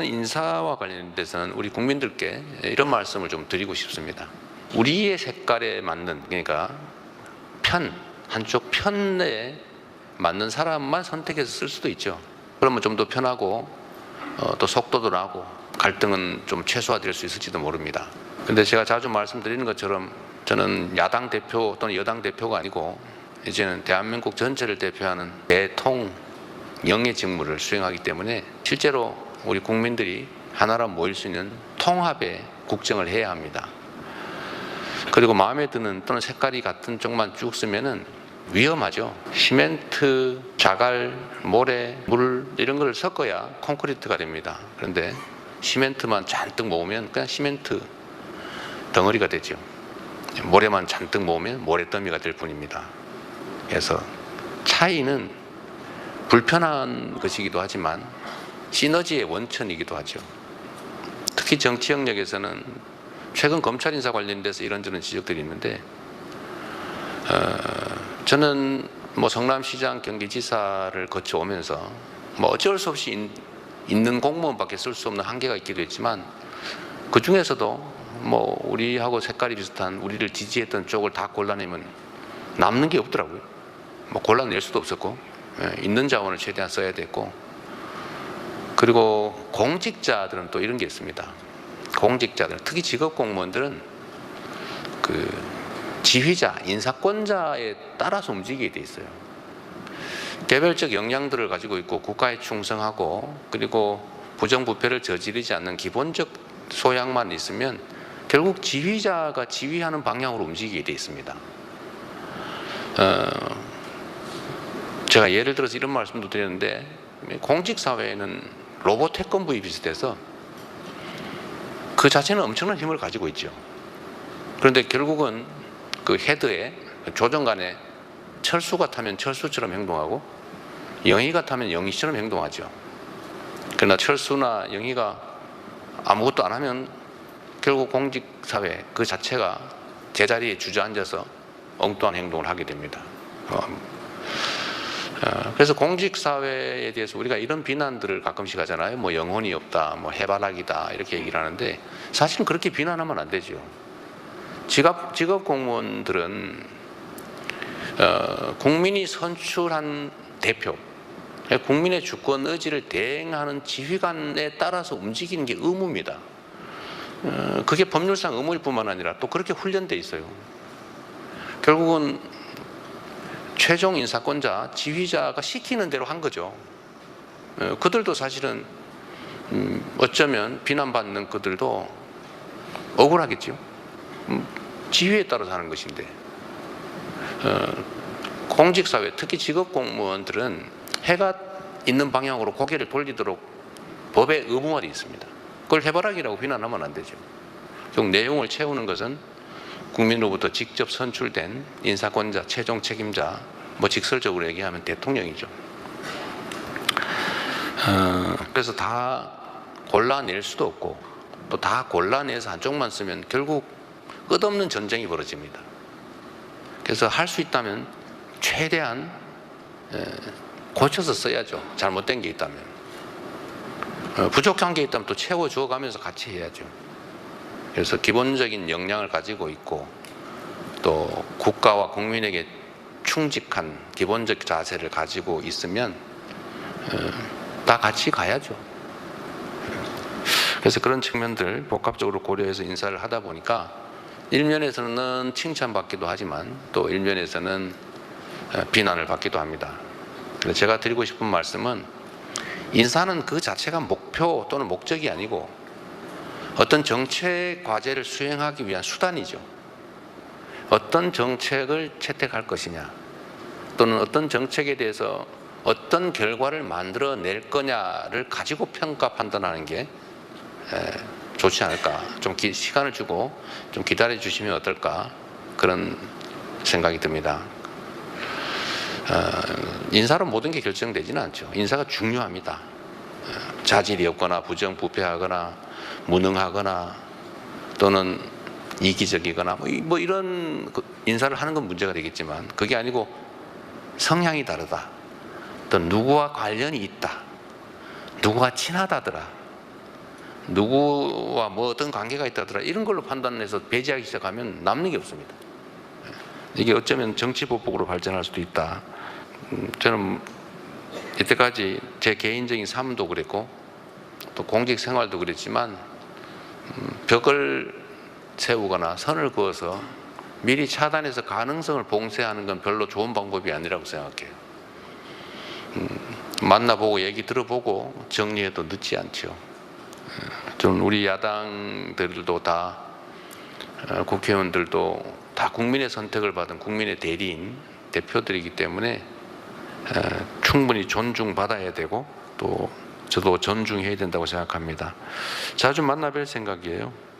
인사와 관련돼서는 우리 국민들께 이런 말씀을 좀 드리고 싶습니다. 우리의 색깔에 맞는 그러니까 편 한쪽 편에 맞는 사람만 선택해서 쓸 수도 있죠. 그러면 좀 더 편하고 어, 또 속도도 나고 갈등은 좀 최소화될 수 있을지도 모릅니다. 근데 제가 자주 말씀드리는 것처럼 저는 야당 대표 또는 여당 대표가 아니고 이제는 대한민국 전체를 대표하는 대통 영의 직무를 수행하기 때문에 실제로 우리 국민들이 하나로 모일 수 있는 통합의 국정을 해야 합니다. 그리고 마음에 드는 또는 색깔이 같은 쪽만 쭉 쓰면은 위험하죠. 시멘트, 자갈, 모래, 물 이런 걸 섞어야 콘크리트가 됩니다. 그런데 시멘트만 잔뜩 모으면 그냥 시멘트 덩어리가 되죠. 모래만 잔뜩 모으면 모래더미가 될 뿐입니다. 그래서 차이는 불편한 것이기도 하지만 시너지의 원천이기도 하죠. 특히 정치 영역에서는 최근 검찰 인사 관련돼서 이런저런 지적들이 있는데 어, 저는 뭐 성남시장 경기지사를 거쳐오면서 뭐 어쩔 수 없이 인- 있는 공무원밖에 쓸 수 없는 한계가 있기도 했지만 그 중에서도 뭐 우리하고 색깔이 비슷한 우리를 지지했던 쪽을 다 골라내면 남는 게 없더라고요. 뭐 골라낼 수도 없었고 예, 있는 자원을 최대한 써야 됐고 그리고 공직자들은 또 이런 게 있습니다. 공직자들 특히 직업 공무원들은 그 지휘자, 인사권자에 따라서 움직이게 돼 있어요. 개별적 역량들을 가지고 있고 국가에 충성하고 그리고 부정부패를 저지르지 않는 기본적 소양만 있으면 결국 지휘자가 지휘하는 방향으로 움직이게 돼 있습니다. 어, 제가 예를 들어서 이런 말씀도 드렸는데 공직 사회에는 로봇 태권부에 비슷해서 그 자체는 엄청난 힘을 가지고 있죠. 그런데 결국은 그 헤드에 조정관에 철수가 타면 철수처럼 행동하고 영희가 타면 영희처럼 행동하죠. 그러나 철수나 영희가 아무것도 안 하면 결국 공직사회 그 자체가 제자리에 주저앉아서 엉뚱한 행동을 하게 됩니다. 어, 어, 그래서 공직 사회에 대해서 우리가 이런 비난들을 가끔씩 하잖아요. 뭐 영혼이 없다, 뭐 해바라기다 이렇게 얘기를 하는데 사실은 그렇게 비난하면 안 되죠. 직업, 직업 공무원들은 어, 국민이 선출한 대표, 국민의 주권 의지를 대행하는 지휘관에 따라서 움직이는 게 의무입니다. 어, 그게 법률상 의무일 뿐만 아니라 또 그렇게 훈련돼 있어요. 결국은 최종 인사권자, 지휘자가 시키는 대로 한 거죠. 어, 그들도 사실은 음, 어쩌면 비난받는 그들도 억울하겠죠. 음, 지휘에 따라서 하는 것인데 어, 공직사회 특히 직업공무원들은 해가 있는 방향으로 고개를 돌리도록 법에 의무화되어 있습니다. 그걸 해바라기라고 비난하면 안 되죠. 즉 내용을 채우는 것은 국민으로부터 직접 선출된 인사권자, 최종 책임자, 뭐 직설적으로 얘기하면 대통령이죠. 어, 그래서 다 골라낼 수도 없고 또 다 골라내서 한쪽만 쓰면 결국 끝없는 전쟁이 벌어집니다. 그래서 할 수 있다면 최대한 에, 고쳐서 써야죠. 잘못된 게 있다면. 어, 부족한 게 있다면 또 채워 주어 가면서 같이 해야죠. 그래서 기본적인 역량을 가지고 있고 또 국가와 국민에게 충직한 기본적 자세를 가지고 있으면 어, 다 같이 가야죠. 그래서 그런 측면들 복합적으로 고려해서 인사를 하다 보니까 일면에서는 칭찬받기도 하지만 또 일면에서는 어, 비난을 받기도 합니다. 그래서 제가 드리고 싶은 말씀은 인사는 그 자체가 목표 또는 목적이 아니고 어떤 정책 과제를 수행하기 위한 수단이죠. 어떤 정책을 채택할 것이냐 또는 어떤 정책에 대해서 어떤 결과를 만들어낼 거냐를 가지고 평가 판단하는 게 에, 좋지 않을까. 좀 기- 시간을 주고 좀 기다려 주시면 어떨까 그런 생각이 듭니다. 어, 인사로 모든 게 결정되지는 않죠. 인사가 중요합니다. 어, 자질이 없거나 부정 부패하거나 무능하거나 또는 이기적이거나 뭐, 이- 뭐 이런 그 인사를 하는 건 문제가 되겠지만 그게 아니고 성향이 다르다. 또 누구와 관련이 있다. 누구와 친하다더라. 누구와 뭐 어떤 관계가 있다더라 이런 걸로 판단해서 배제하기 시작하면 남는 게 없습니다. 이게 어쩌면 정치 보복으로 발전할 수도 있다. 음, 저는 이때까지 제 개인적인 삶도 그랬고 또 공직 생활도 그랬지만 음, 벽을 세우거나 선을 그어서 미리 차단해서 가능성을 봉쇄하는 건 별로 좋은 방법이 아니라고 생각해요. 음, 만나보고 얘기 들어보고 정리해도 늦지 않죠. 좀 우리 야당들도 다 어, 국회의원들도 다 국민의 선택을 받은 국민의 대리인 대표들이기 때문에 어, 충분히 존중받아야 되고 또 저도 존중해야 된다고 생각합니다. 자주 만나뵐 생각이에요.